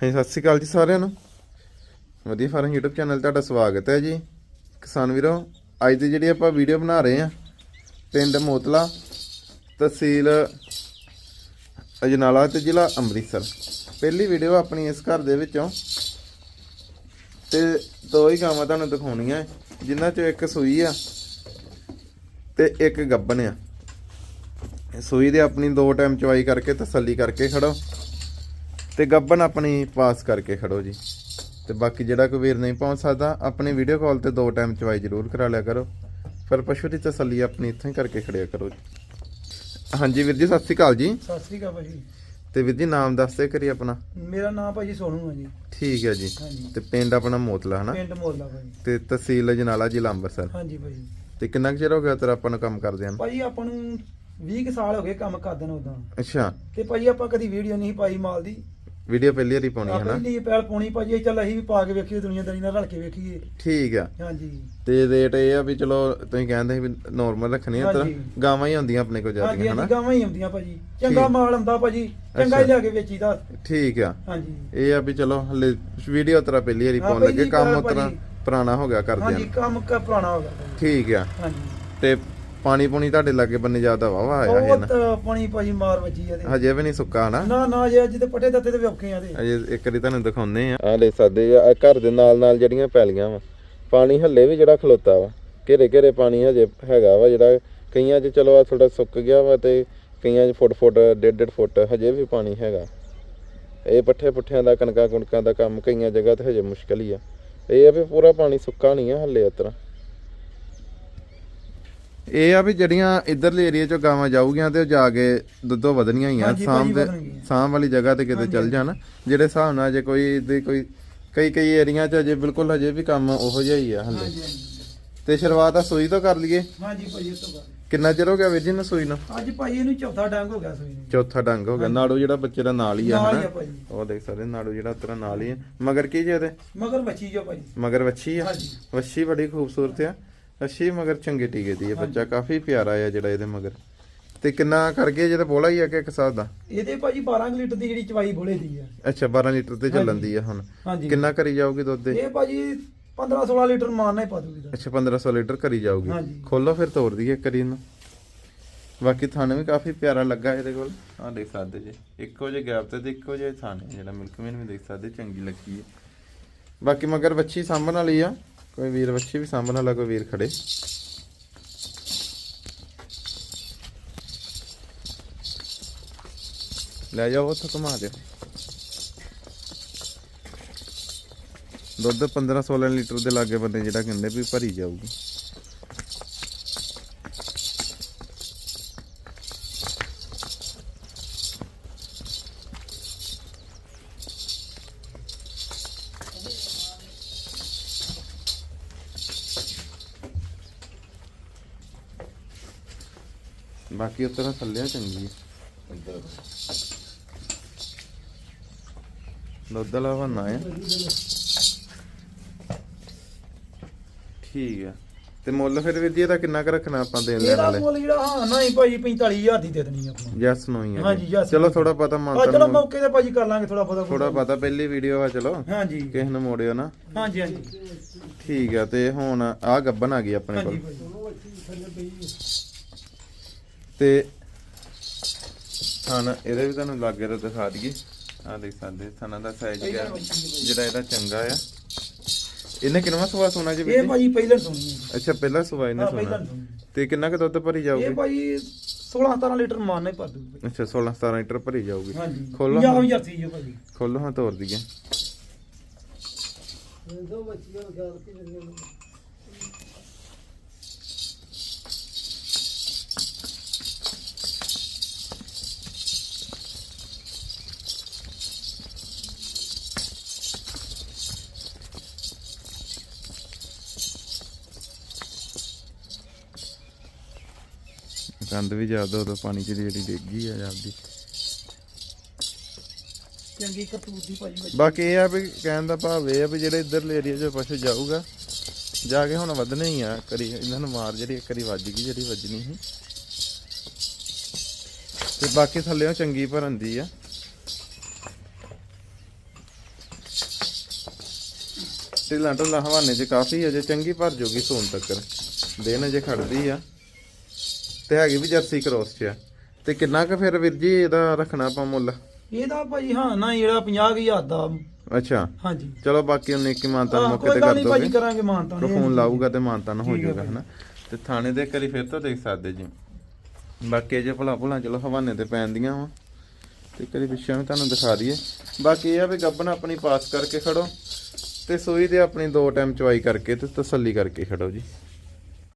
ਹਾਂਜੀ, ਸਤਿ ਸ਼੍ਰੀ ਅਕਾਲ ਜੀ ਸਾਰਿਆਂ ਨੂੰ। ਵਧੀਆ ਫਾਰਮ YouTube ਚੈਨਲ ਤੁਹਾਡਾ ਸਵਾਗਤ ਹੈ ਜੀ। ਕਿਸਾਨ ਵੀਰੋ, ਅੱਜ ਦੀ ਜਿਹੜੀ ਆਪਾਂ ਵੀਡੀਓ ਬਣਾ ਰਹੇ ਆ ਪਿੰਡ ਮੋਤਲਾ ਤਹਿਸੀਲ ਅਜਨਾਲਾ ਤੇ ਜ਼ਿਲ੍ਹਾ ਅੰਮ੍ਰਿਤਸਰ। ਪਹਿਲੀ ਵੀਡੀਓ ਆਪਣੀ ਇਸ ਘਰ ਦੇ ਵਿੱਚੋਂ ਤੇ ਦੋ ਹੀ ਗਾਵਾਂ ਤੁਹਾਨੂੰ ਦਿਖਾਉਣੀਆਂ। ਜਿਨ੍ਹਾਂ ਚੋਂ ਇੱਕ ਸੂਈ ਆ ਤੇ ਇੱਕ ਗੱਬਨ ਆ। ਸੂਈ ਦੇ ਆਪਣੀ ਦੋ ਟਾਈਮ ਚਵਾਈ ਕਰਕੇ ਤਸੱਲੀ ਕਰਕੇ ਖੜੋ। ਤੇ ਗੱਬਨ ਆਪਣੀ ਪਾਸ ਕਰਕੇ ਖੜੋ ਜੀ। ਤੇ ਬਾਕੀ ਜਿਹੜਾ ਕੋਈ ਵੀਰ ਨਹੀਂ ਪਹੁੰਚ ਸਕਦਾ ਆਪਣੀ ਵੀਡੀਓ ਕਾਲ ਤੇ ਦੋ ਟਾਈਮ ਚਵਾਈ ਜ਼ਰੂਰ ਕਰਾ ਲਿਆ ਕਰੋ। ਫਿਰ ਪਸ਼ੂ ਦੀ ਤਸੱਲੀ ਆਪਣੀ ਇੱਥੋਂ ਕਰਕੇ ਖੜਿਆ ਕਰੋ ਹਾਂਜੀ ਵੀਰ ਜੀ ਸਤਿ ਸ਼੍ਰੀ ਅਕਾਲ ਜੀ। ਸਤਿ ਸ੍ਰੀ ਅਕਾਲ ਭਾਜੀ। ਤੇ ਵੀਰ ਜੀ ਨਾਮ ਦੱਸਦੇ ਕਰੀ ਆਪਣਾ। ਮੇਰਾ ਨਾਮ ਭਾਜੀ ਸੋਨੂ ਹੈ ਜੀ। ਠੀਕ ਹੈ ਜੀ। ਤੇ ਪਿੰਡ ਆਪਣਾ ਮੋਤਲਾ ਹਨਾ? ਪਿੰਡ ਮੋਲਾ ਭਾਜੀ। ਤੇ ਤਹਿਸੀਲ ਜਨਾਲਾ ਜ਼ਿਲ੍ਹਾ ਅੰਮ੍ਰਿਤਸਰ। ਹਾਂਜੀ ਭਾਜੀ। ਤੇ ਕਿੰਨਾ ਕੁ ਚਿਰ ਹੋ ਗਿਆ ਤੇਰਾ ਆਪਾਂ ਨੂੰ ਕੰਮ ਕਰਦੇ ਆਂ? ਭਾਜੀ ਆਪਾਂ ਨੂੰ 20 ਕੁ ਸਾਲ ਹੋ ਗਏ ਕੰਮ ਕਰਦੇ ਨੂੰ ਉਦਾਂ। ਅੱਛਾ। ਤੇ ਭਾਜੀ ਆਪਾਂ ਕਦੀ ਵੀਡੀਓ ਨਹੀਂ ਪਾਈ ਮਾਲ ਦੀ। ਵੀਡੀਓ ਪਹਿਲੀ ਵਾਰੀ ਪਾਉਣੀ ਹੈ ਨਾ? ਲਈ ਪਹਿਲ ਪਾਉਣੀ ਭਾਜੀ ਚੱਲ ਅਸੀਂ ਵੀ ਪਾ ਕੇ ਵੇਖੀਏ ਦੁਨੀਆਦਾਰੀ ਨਾਲ ਰਲ ਕੇ ਵੇਖੀਏ। ਠੀਕ ਆ। ਹਾਂਜੀ। ਤੇ ਰੇਟ ਇਹ ਆ ਵੀ ਚਲੋ ਤੁਸੀਂ ਕਹਿੰਦੇ ਸੀ ਵੀ ਨਾਰਮਲ ਰੱਖਣੀ ਆ ਤਾਂ। ਗਾਵਾਂ ਹੀ ਹੁੰਦੀਆਂ ਆਪਣੇ ਕੋਲ ਹਾਂਜੀ ਜ਼ਿਆਦੀਆਂ ਹਨਾ? ਹਾਂਜੀ ਗਾਵਾਂ ਹੀ ਆਉਂਦੀਆਂ ਭਾਜੀ। ਚੰਗਾ। ਮਾਲ ਆਉਂਦਾ ਭਾਜੀ ਚੰਗਾ ਹੀ। ਲਿਆ ਕੇ ਵੇਚੀਦਾ ਠੀਕ ਆ। ਹਾਂਜੀ। ਇਹ ਆ ਵੀ ਚਲੋ ਹਲੇ ਵੀਡੀਓ ਤੇਰਾ ਪਹਿਲੀ ਵਾਰੀ ਹਾਂ, ਪਾਉਣ ਲੱਗੇ ਪਹਿਲੀ ਕੰਮ ਉਤਰਾ। ਪੁਰਾਣਾ ਹੋ ਗਿਆ ਕਰਦੇ ਹਾਂਜੀ ਕੰਮ ਕ ਪੁਰਾਣਾ ਹੋ ਗਿਆ ਠੀਕ ਆ। ਹਾਂਜੀ। ਤੇ ਪਾਣੀ ਪੂਣੀ ਤੁਹਾਡੇ ਲਾਗੇ ਬੰਨੇ ਜ਼ਿਆਦਾ ਵਾਵਾ ਆਇਆ ਹੈ ਨਾ? ਬਹੁਤ ਪਾਣੀ ਭਾਜੀ ਮਾਰ ਵੱਜੀ ਇਹਦੇ ਹਜੇ ਵੀ ਨਹੀਂ ਸੁੱਕਾ ਹਨਾ? ਨਾ ਨਾ ਜੇ ਅੱਜ ਤੇ ਪੱਠੇ ਦਿੱਤੇ ਤੇ ਔਖੇ ਆ ਤੇ। ਅਜੇ ਇੱਕ ਵਾਰੀ ਤੁਹਾਨੂੰ ਦਿਖਾਉਨੇ ਆ। ਆ ਲੈ ਸਕਦੇ ਆ ਘਰ ਦੇ ਨਾਲ ਨਾਲ ਜਿਹੜੀਆਂ ਪੈਲੀਆਂ ਵਾ ਪਾਣੀ ਹੱਲੇ ਵੀ ਜਿਹੜਾ ਖਲੋਤਾ ਵਾ ਘੇਰੇ ਘੇਰੇ ਪਾਣੀ ਹਜੇ ਹੈਗਾ ਵਾ ਜਿਹੜਾ ਕਈਆਂ 'ਚ ਚਲੋ ਆ ਥੋੜਾ ਸੁੱਕ ਗਿਆ ਵਾ ਤੇ ਕਈਆਂ 'ਚ ਫੁੱਟ ਫੁੱਟ ਡੇਢ ਡੇਢ ਫੁੱਟ ਹਜੇ ਵੀ ਪਾਣੀ ਹੈਗਾ। ਇਹ ਪੱਠੇ ਪੁੱਠਿਆਂ ਦਾ ਕਣਕਾਂ ਕੁਣਕਾਂ ਦਾ ਕੰਮ ਕਈਆਂ ਜਗ੍ਹਾ ਤੇ ਹਜੇ ਮੁਸ਼ਕਲ ਹੀ ਆ। ਇਹ ਆ ਵੀ ਪੂਰਾ ਪਾਣੀ ਸੁੱਕਾ ਨਹੀਂ ਆ ਹੱਲੇ ਉਤਰਾ ਇਹ ਆ ਵੀ ਜਿਹੜੀਆਂ ਇਧਰਲੇ ਏਰੀਆ ਚੋਂ ਗਾਵਾਂ ਜਾਊਗੀਆਂ ਤੇ ਉਹ ਜਾ ਕੇ ਦੁੱਧੋਂ ਵਧਣੀਆਂ ਹੀ ਆ ਸਾਂਭ ਦੇ। ਸਾਂਭ ਵਾਲੀ ਜਗ੍ਹਾ ਤੇ ਕਿਤੇ ਚੱਲ ਜਾਣ ਜਿਹੜੇ ਹਿਸਾਬ ਨਾਲ ਜੇ ਕੋਈ ਦੇ ਕੋਈ ਕਈ ਕਈ ਏਰੀਆ ਚ ਅਜੇ ਬਿਲਕੁਲ ਹਜੇ ਵੀ ਕੰਮ ਉਹੋ ਜਿਹਾ ਹੀ ਆ ਹਲੇ। ਤੇ ਸ਼ੁਰੂਆਤ ਆ ਸੂਈ ਤੋਂ ਕਰ ਲਈਏ? ਹਾਂਜੀ ਭਾਜੀ ਇਸ ਤੋਂ ਬਾਅਦ। ਕਿੰਨਾ ਚਿਰ ਹੋ ਗਿਆ ਵੀਰ ਜੀ ਨੂੰ ਸੂਈ ਨੂੰ? ਅੱਜ ਭਾਜੀ ਇਹਨੂੰ ਚੌਥਾ ਡੰਗ ਹੋ ਗਿਆ ਸੋਈ ਨੂੰ। ਚੌਥਾ ਡੰਗ ਹੋ ਗਿਆ। ਨਾੜੂ ਜਿਹੜਾ ਬੱਚੇ ਦਾ ਨਾਲ ਹੀ ਆ ਹੀ ਹਨਾ? ਉਹ ਦੇਖ ਸਕਦੇ ਨਾੜੂ ਜਿਹੜਾ ਤੇਰਾ ਨਾਲ ਹੀ ਆ। ਮਗਰ ਕੀ ਜੇ ਉਹਦੇ? ਮਗਰ ਬੱਚੀ ਜੋ ਭਾਜੀ ਮਗਰ ਵੱਛੀ ਆ? ਹਾਂਜੀ। ਵੱਛੀ ਬੜੀ ਖੂਬਸੂਰਤ ਆ। ਵੱਛੀ ਮਗਰ ਚੰਗੇ ਟੀਕੇ ਦੀ ਆ ਬੱਚਾ ਕਾਫੀ ਪਿਆਰਾ ਆ ਜਿਹੜਾ ਇਹਦੇ ਮਗਰ। ਤੇ ਕਿੰਨਾ ਕਰ ਗਏ ਜਿਹਦੇ ਬੋਲਾ ਹੀ ਆ ਕਿ ਇੱਕ ਹਿਸਾਬ ਦਾ? ਇਹਦੇ ਭਾਜੀ 12 ਕੁ ਲੀਟਰ ਦੀ ਜਿਹੜੀ ਚਵਾਈ ਬੋਲੇ ਦੀ ਆ। ਅੱਛਾ 12 ਲੀਟਰ ਤੇ ਚੱਲਣ ਦੀ ਆ ਹੁਣ। ਹਾਂਜੀ। ਕਿੰਨਾ ਕਰੀ ਜਾਊਗੀ ਦੁੱਧ ਦੇ ਇਹ ਭਾਜੀ 15 16 ਲੀਟਰ ਮਾਰਨਾ ਹੀ ਪਾ ਦੂਗੀ ਦਾ ਅੱਛਾ 1500 ਲੀਟਰ ਕਰੀ ਜਾਊਗੀ। ਖੋਲੋ ਫਿਰ ਤੋੜ ਦਈਏ ਕਰੀ ਨੂੰ ਬਾਕੀ ਥਾਣੇ ਵੀ ਕਾਫੀ ਪਿਆਰਾ ਲੱਗਾ ਇਹਦੇ ਕੋਲ। ਆਹ ਦੇਖ ਸਕਦੇ ਜੀ। ਇੱਕੋ ਜਿਹੇ ਗੈਪ ਤੇ ਤੇ ਇੱਕੋ ਜਿਹੇ ਥਾਣੇ ਜਿਹੜਾ ਮਿਲਕਮੈਨ ਵੀ ਦੇਖ ਸਕਦੇ ਚੰਗੀ ਲੱਗੀ ਹੈ ਬਾਕੀ ਮਗਰ ਵੱਛੀ ਸਾਂਭਣ ਵਾਲੀ ਆ। ਕੋਈ ਵੀਰ ਵੱਛੀ ਵੀ ਸਾਂਭਣ ਵਾਲਾ ਕੋਈ ਵੀਰ ਖੜੇ। ਲੈ ਜਾਓ ਉੱਥੇ ਘੁਮਾ ਦਿਓ। ਦੁੱਧ 15 16 ਲੀਟਰ ਦੇ ਲਾਗੇ ਬੰਦੇ ਜਿਹੜਾ ਕਹਿੰਦੇ ਵੀ ਭਰੀ ਜਾਊਗੀ। ਬਾਕੀ ਉਤਰਾ ਥੱਲੇ ਆ ਚੰਗੀ ਹੈ ਦੁੱਧ ਵਾਲਾ ਬਣਾ ਹੈ ਠੀਕ ਹੈ ਤੇ ਮੁੱਲ ਫਿਰ ਵੀਰ ਜੀ ਇਹਦਾ ਕਿੰਨਾ ਕੁ ਰੱਖਣਾ ਆਪਾਂ ਦੇਣ ਲੈਣ ਇਹਦਾ ਵਾਲੇ? ਮੁੱਲ ਜਿਹੜਾ ਹਾਂ ਨਾ ਹੀ ਭਾਜੀ 45000 ਦੀ ਦੇ ਦੇਣੀ ਆਪਾਂ। ਯੈਸ ਨੋ ਹੀ ਹੈ ਹਾਂਜੀ, ਜੀ। yes, ਚਲੋ। ਥੋੜਾ ਪਤਾ ਆ ਮਾਨਤਾ ਚਲੋ ਮੌਕੇ ਤੇ ਭਾਜੀ ਕਰ ਲਾਂਗੇ ਥੋੜਾ ਬਹੁਤਾ ਥੋੜਾ ਪਤਾ ਪਹਿਲੀ ਵੀਡੀਓ ਆ ਚਲੋ। ਹਾਂਜੀ। ਕਿਸੇ ਨੂੰ ਮੋੜਿਓ ਨਾ। ਹਾਂਜੀ ਹਾਂਜੀ। ਠੀਕ ਆ ਤੇ ਹੁਣ ਆ ਗੱਬਨ ਆ ਗਈ ਆਪਣੇ ਹਾਂਜੀ ਕੋਲ। ਭਾਜੀ। ਤੇ ਥਾਣਾ ਇਹਦੇ ਵੀ ਤੁਹਾਨੂੰ ਲਾਗੇ ਤੋਂ ਦਿਖਾ ਦਈਏ। ਆ ਦੇਖ ਸਕਦੇ ਥਾਣਾ ਦਾ ਸਾਈਜ਼ ਗਿਆ ਜਿਹੜਾ ਇਹਦਾ ਚੰਗਾ ਆ। ਇਹਨੇ ਕਿੰਨਾ ਸਵਾ ਸੋਨਾ ਜੀ ਇਹ? ਭਾਜੀ ਪਹਿਲਾਂ ਸੁਣੀ ਹੈ ਅੱਛਾ ਪਹਿਲਾ ਸਵਾ ਇਹਨੇ ਹਾਂ ਪਹਿਲਾਂ ਸੋਨਾ ਤੇ ਕਿੰਨਾ ਕੁ ਦੁੱਧ ਭਰੀ ਇਹ ਜਾਊਗੀ ਭਾਜੀ 16 17 ਲੀਟਰ ਮਾਰਨਾ ਹੀ ਪਾ ਦੂਗੀ ਅੱਛਾ 16 17 ਲੀਟਰ ਭਰੀ ਜਾਊਗੀ। ਹਾਂਜੀ ਖੋਲੋ ਜਾਂ ਹਾਂ। ਵੀ ਜਰਸੀ ਜੋ ਭਾਜੀ। ਖੋਲੋ ਹਾਂ ਤੋਰ ਦਈਏ। ਦੋ ਬੱਚੀਆਂ ਦਾ ਖਿਆਲ ਰੱਖੀ ਗੰਦ ਵੀ ਜ਼ਿਆਦਾ ਉਦੋਂ ਪਾਣੀ ਚ ਜਿਹੜੀ ਡਿੱਗੀ ਆ ਜਾਂਦੀ ਚੰਗੀ ਕਤੂਰ ਦੀ ਭਾਜੀ ਬਾਕੀ ਇਹ ਆ ਵੀ ਕਹਿਣ ਦਾ ਭਾਵ ਇਹ ਆ ਵੀ ਜਿਹੜੇ ਇਧਰਲੇ ਏਰੀਆ 'ਚ ਪਸ਼ੂ ਜਾਊਗਾ ਜਾ ਕੇ ਹੁਣ ਵਧਣੇ ਹੀ ਆ ਕਰੀ ਇਹਨਾਂ ਨੂੰ ਮਾਰ ਜਿਹੜੀ ਇੱਕ ਵਾਰੀ ਵੱਜ ਗਈ ਜਿਹੜੀ ਵੱਜਣੀ ਸੀ। ਤੇ ਬਾਕੀ ਥੱਲੇੋਂ ਚੰਗੀ ਭਰਨ ਦੀ ਆ। ਢਿੱਲਾਂ ਢੁੱਲਾਂ ਹਵਾਨੇ 'ਚ ਕਾਫੀ ਅਜੇ ਚੰਗੀ ਭਰ ਜੂਗੀ ਸੋਨ ਤੱਕਰ ਦਿਨ ਅਜੇ ਖੜਦੀ ਆ। ਤੇ ਹੈਗੀ ਵੀ ਜਰਸੀ ਕ੍ਰੋਸ 'ਚ ਆ। ਤੇ ਕਿੰਨਾ ਕੁ ਫਿਰ ਵੀਰ ਜੀ ਇਹਦਾ ਰੱਖਣਾ ਆਪਾਂ ਮੁੱਲ? ਇਹਦਾ ਭਾਜੀ ਹਾਂ ਨਾ ਜਿਹੜਾ 50000 ਦਾ। ਅੱਛਾ। ਹਾਂਜੀ। ਚਲੋ ਬਾਕੀ ਉਹਨੇ ਇੱਕ ਮਾਨਤਾਨ ਹਾਂ, ਮੌਕੇ ਤੇ ਕਰ ਨਹੀਂ ਭਾਜੀ ਦੋਗੇ ਕਰਾਂਗੇ ਮਾਨਤਾ ਤਾਂ ਫੋਨ ਲਾਊਗਾ ਤੇ ਮਾਨਤਾਨ ਹੋ ਠੀਕ ਹੈ ਜਾਊਗਾ। ਹਨਾ? ਤੇ ਥਾਣੇ ਦੇ ਕਰੀ ਫਿਰ ਤੋਂ ਦੇਖ ਸਕਦੇ ਜੀ। ਬਾਕੀ ਜੇ ਭਲਾ ਭੁਲਾ ਚਲੋ ਹਵਾਨੇ ਤੇ ਪੈਂਦੀਆਂ ਵਾ। ਤੇ ਕਰੀ ਪਿੱਛੇ ਨੂੰ ਤੁਹਾਨੂੰ ਦਿਖਾ ਦਈਏ। ਬਾਕੀ ਇਹ ਆ ਵੀ ਗੱਬਨ ਆਪਣੀ ਪਾਸ ਕਰਕੇ ਖੜੋ। ਤੇ ਸੂਈ ਦੇ ਆਪਣੀ ਦੋ ਟਾਈਮ ਚਵਾਈ ਕਰਕੇ ਤੇ ਤਸੱਲੀ ਕਰਕੇ ਖੜੋ ਜੀ।